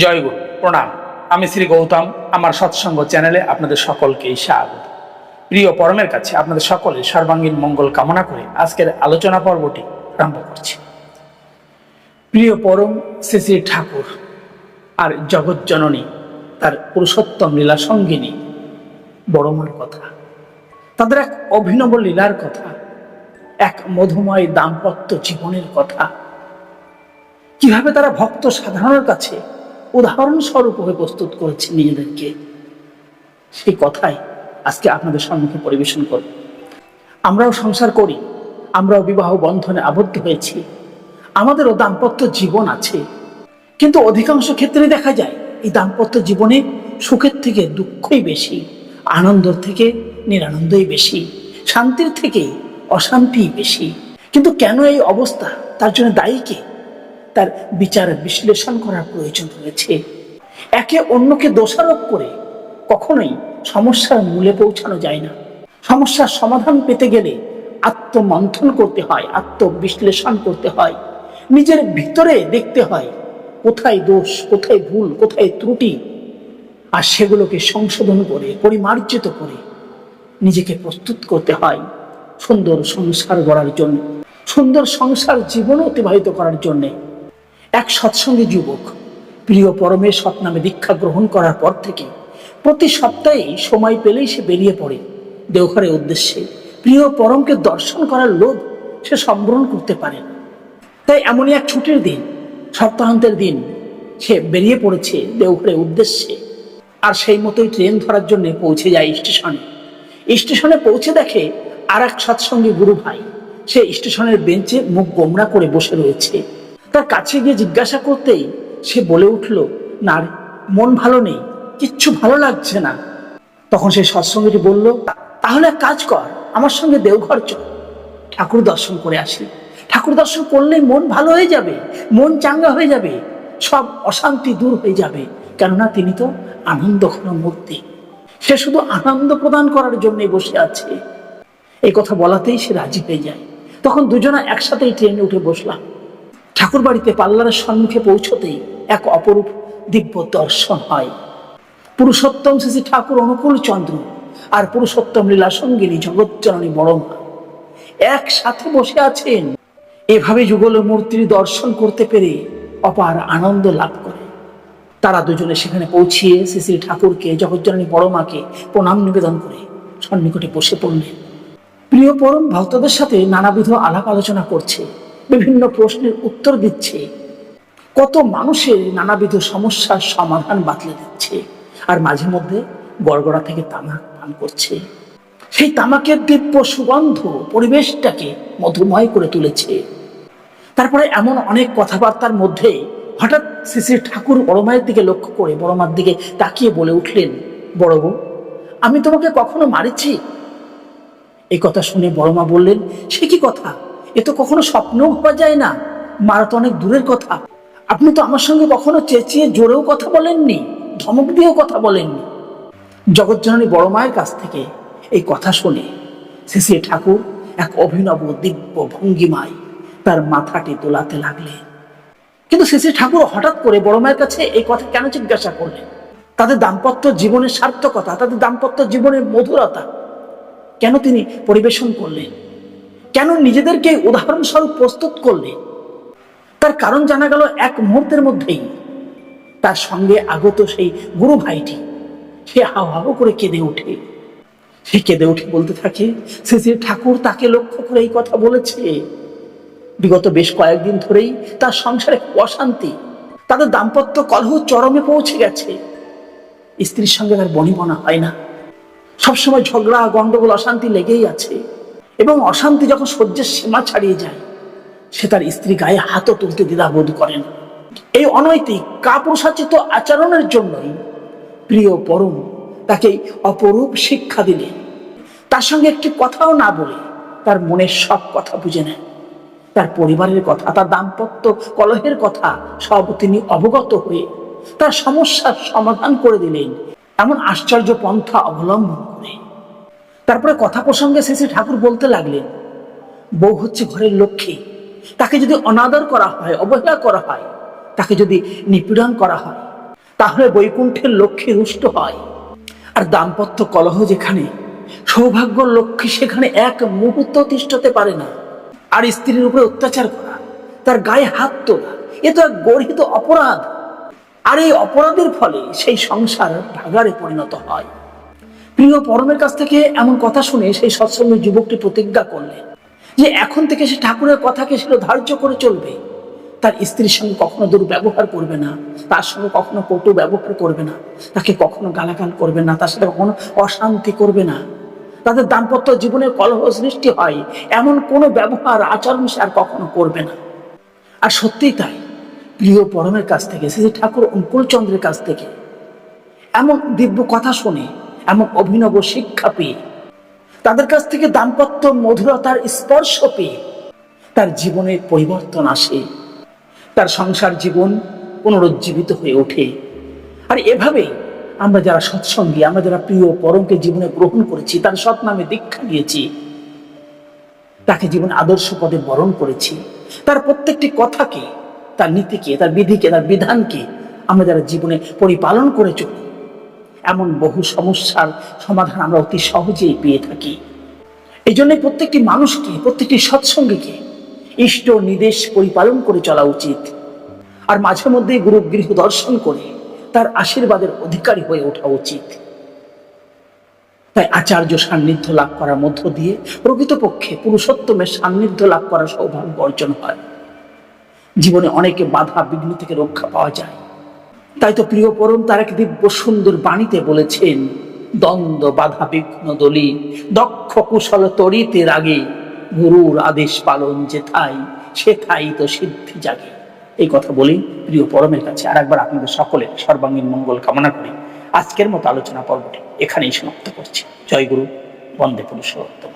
জয় গুরু প্রণাম। আমি শ্রী গৌতম, আমার সৎসঙ্গ চ্যানেলে আপনাদের সকলকেই স্বাগত। প্রিয় পরমের কাছে আপনাদের সকলের সর্বাঙ্গীন মঙ্গল কামনা করে আজকের আলোচনা পর্বটি আরম্ভ করছি। প্রিয় পরম শ্রী শ্রী ঠাকুর আর জগৎ জননী, তার পুরুষোত্তম লীলা সঙ্গিনী বড়মার কথা, তাদের এক অভিনব লীলার কথা, এক মধুময় দাম্পত্য জীবনের কথা, কীভাবে তারা ভক্ত সাধারণের কাছে উদাহরণস্বরূপ হয়ে প্রস্তুত করেছি নিজেদেরকে। সেই কথাই আজকে আপনাদের সম্মুখে পরিবেশন করব। আমরাও সংসার করি, আমরাও বিবাহ বন্ধনে আবদ্ধ হয়েছি। আমাদেরও দাম্পত্য জীবন আছে। কিন্তু অধিকাংশ ক্ষেত্রে দেখা যায়, এই দাম্পত্য জীবনে সুখের থেকে দুঃখই বেশি, আনন্দর থেকে নিরানন্দই বেশি, শান্তির থেকে অশান্তিই বেশি। কিন্তু কেন এই অবস্থা? তার জন্য দায়ী কে? তার বিচার বিশ্লেষণ করার প্রয়োজন রয়েছে। একে অন্যকে দোষারোপ করে কখনোই সমস্যার মূলে পৌঁছানো যায় না। সমস্যার সমাধান পেতে গেলে আত্মমন্থন করতে হয়, আত্মবিশ্লেষণ করতে হয়। নিজের ভিতরে দেখতে হয়, কোথায় দোষ, কোথায় ভুল, কোথায় ত্রুটি, আর সেগুলোকে সংশোধন করে, পরিমার্জিত করে নিজেকে প্রস্তুত করতে হয় সুন্দর সংসার গড়ার জন্য। সুন্দর সংসার জীবন অতিবাহিত করার জন্যে এক সৎসঙ্গী যুবক। প্রিয় পরমের সৎ নামে দীক্ষা গ্রহণ করার পর থেকে প্রতি সপ্তাহে সময় পেলেই সে বেরিয়ে পড়ে। দেওঘরের উদ্দেশ্যে প্রিয় পরমকে দর্শন করার লোভ সে সম্বরণ করতে পারে তাই এমনই এক ছুটির দিন, সপ্তাহান্তের দিন সে বেরিয়ে পড়েছে দেওঘরের উদ্দেশ্যে। আর সেই মতোই ট্রেন ধরার জন্য পৌঁছে যায় স্টেশনে। স্টেশনে পৌঁছে দেখে আর এক সৎসঙ্গী গুরু ভাই সে স্টেশনের বেঞ্চে মুখ গোমরা করে বসে রয়েছে। তার কাছে গিয়ে জিজ্ঞাসা করতেই সে বলে উঠল, না মন ভালো নেই, কিচ্ছু ভালো লাগছে না। তখন সেই সৎসঙ্গীটি বলল, তাহলে কাজ কর, আমার সঙ্গে দেওঘর চল। ঠাকুর দর্শন করে আসি ঠাকুর দর্শন করলেই মন ভালো হয়ে যাবে, মন চাঙ্গা হয়ে যাবে, সব অশান্তি দূর হয়ে যাবে। কেননা তিনি তো আনন্দ মূর্তি। সে শুধু আনন্দ প্রদান করার জন্যই বসে আছে। এই কথা বলাতেই সে রাজি হয়ে যায়। তখন দুজনা একসাথেই ট্রেনে উঠে বসলাম। ঠাকুর বাড়িতে পাল্লারের সম্মুখে পৌঁছতেই এক অপরূপ দিব্য দর্শন হয়। পুরুষোত্তম শ্রী ঠাকুর অনুকূল চন্দ্র আর পুরুষোত্তম লীলা সঙ্গিনী জগজ্জননী বড় মা একসাথে বসে আছেন। এভাবে যুগল মূর্তির দর্শন করতে পেরে অপার আনন্দ লাভ করে। তারা দুজনে সেখানে পৌঁছিয়ে শ্রী শ্রী ঠাকুরকে, জগজ্জননী বড় মাকে প্রণাম নিবেদন করে সন্নিকটে বসে পড়লেন। প্রিয় পরম ভক্তদের সাথে নানাবিধ আলাপ আলোচনা করছে। বিভিন্ন প্রশ্নের উত্তর দিচ্ছে। কত মানুষের নানাবিধ সমস্যার সমাধান বাতলে দিচ্ছে। আর মাঝে মধ্যে গড়গড়া থেকে তামাক পান করছে। সেই তামাকের দিব্য সুগন্ধ পরিবেশটাকে মধুময় করে তুলেছে। তারপরে এমন অনেক কথাবার্তার মধ্যে হঠাৎ শ্রী শ্রী ঠাকুর বড়মায়ের দিকে লক্ষ্য করে বড়মার দিকে তাকিয়ে বলে উঠলেন বড় বউ আমি তোমাকে কখনো মারিছি? এই কথা শুনে বড়মা বললেন, সে কি কথা? এ তো কখনো স্বপ্নেও হওয়া যায় না। মারা তো অনেক দূরের কথা। আপনি তো আমার সঙ্গে কখনো চেঁচিয়ে জোরেও কথা বলেননি, ধমক দিয়েও কথা বলেননি। জগৎজননী বড় মায়ের কাছ থেকে এই কথা শুনে শেষে ঠাকুর এক অভিনব দিব্য ভঙ্গিমায় তার মাথাটি তোলাতে লাগলেন কিন্তু শেষে ঠাকুর হঠাৎ করে বড় মায়ের কাছে এই কথা কেন জিজ্ঞাসা করলেন? তাদের দাম্পত্য জীবনের সার্থকতা, তাদের দাম্পত্য জীবনের মধুরতা কেন তিনি পরিবেশন করলেন? কেন নিজেদেরকে উদাহরণস্বরূপ প্রস্তুত করলেন তার কারণ জানা গেল এক মুহূর্তের মধ্যেই। তার সঙ্গে আগত সেই গুরু ভাইটি, সে হাও হাও করে কেঁদে ওঠে। সে কেঁদে উঠে বলতে থাকে, সে যে ঠাকুর তাকে লক্ষ্য করে এই কথা বলেছে। বিগত বেশ কয়েকদিন ধরেই তার সংসারে অশান্তি। তাদের দাম্পত্য কলহ চরমে পৌঁছে গেছে। স্ত্রীর সঙ্গে তার বনিবনা হয় না। সবসময় ঝগড়া গন্ডগোল অশান্তি লেগেই আছে। এবং অশান্তি যখন সহ্যের সীমা ছাড়িয়ে যায়, সে তার স্ত্রী গায়ে হাতও তুলতে দ্বিধাবোধ করেন। এই অনৈতিক কাপুরুষাচিত আচরণের জন্যই প্রিয় পরম তাকে অপরূপ শিক্ষা দিলেন। তার সঙ্গে একটি কথাও না বলে তার মনের সব কথা বুঝে নেন। তার পরিবারের কথা, তার দাম্পত্য কলহের কথা সব তিনি অবগত হয়ে তার সমস্যার সমাধান করে দিলেন। এমন আশ্চর্য পন্থা অবলম্বন করে তারপরে কথা প্রসঙ্গে শেষে ঠাকুর বলতে লাগলেন, বউ হচ্ছে ঘরের লক্ষ্মী। তাকে যদি অনাদর করা হয়, অবহেলা করা হয়, তাকে যদি নিপীড়ন করা হয়, তাহলে বৈকুণ্ঠের লক্ষ্মী রুষ্ট হয়। আর দাম্পত্য কলহ যেখানে, সৌভাগ্য লক্ষ্মী সেখানে এক মুহূর্ত তিষ্ঠতে পারে না। আর স্ত্রীর উপরে অত্যাচার করা, তার গায়ে হাত তোলা, এ তো এক গর্হিত অপরাধ। আর এই অপরাধের ফলে সেই সংসার ভাগারে পরিণত হয়। প্রিয় পরমের কাছ থেকে এমন কথা শুনে সেই সৎসঙ্গী যুবকটি প্রতিজ্ঞা করলেন যে এখন থেকে সে ঠাকুরের কথাকে সে ধার্য করে চলবে। তার স্ত্রীর সঙ্গে কখনো দুর্ব্যবহার করবে না, তার সঙ্গে কখনো কটু ব্যবহার করবে না, তাকে কখনো গালাগাল করবে না, তার সাথে কখনো অশান্তি করবে না। তাদের দাম্পত্য জীবনের কলহ সৃষ্টি হয়, এমন কোনো ব্যবহার, আচরণ সে আর কখনো করবে না। আর সত্যিই তাই, প্রিয় পরমের কাছ থেকে শ্রী ঠাকুর অঙ্কুলচন্দ্রের কাছ থেকে এমন দিব্য কথা শুনে এমন অভিনব শিক্ষা পেয়ে, তাদের কাছ থেকে দাম্পত্য মধুরতার স্পর্শ পেয়ে তার জীবনের পরিবর্তন আসে। তার সংসার জীবন পুনরুজ্জীবিত হয়ে ওঠে। আর এভাবেই আমরা যারা সৎসঙ্গী, আমরা যারা প্রিয় পরমকে জীবনে গ্রহণ করেছি, তার সৎ নামে দীক্ষা নিয়েছি, তাকে জীবন আদর্শ পদে বরণ করেছি, তার প্রত্যেকটি কথাকে, তার নীতিকে, তার বিধিকে, তার বিধানকে আমরা যারা জীবনে পরিপালন করে চলি এমন বহু সমস্যার সমাধান আমরা অতি সহজেই পেয়ে থাকি। এই জন্য প্রত্যেকটি মানুষকে, প্রত্যেকটি সৎসঙ্গীকে ইষ্ট নির্দেশ পরিপালন করে চলা উচিত। আর মাঝে মধ্যে গুরু গৃহ দর্শন করে তার আশীর্বাদের অধিকারী হয়ে ওঠা উচিত। তাই আচার্য সান্নিধ্য লাভ করার মধ্য দিয়ে প্রকৃতপক্ষে পুরুষোত্তমের সান্নিধ্য লাভ করার সৌভাগ্য অর্জন হয়। জীবনে অনেকে বাধা বিঘ্ন থেকে রক্ষা পাওয়া যায়। তাই তো প্রিয় পরম তার এক দিব্য সুন্দর বাণীতে বলেছেন, দ্বন্দ্ব বাধা বিঘ্ন দলি, দক্ষ কুশল তরিতে রাগে, গুরুর আদেশ পালন যে থাই সে থাই তো সিদ্ধি জাগে। এই কথা বলি প্রিয় পরমের কাছে। আর একবার আপনাদের সকলের সর্বাঙ্গীন মঙ্গল কামনা করি। আজকের মতো আলোচনা পর্বটি এখানেই সমাপ্ত করছি। জয় গুরু, বন্দে পুরুষোত্তম।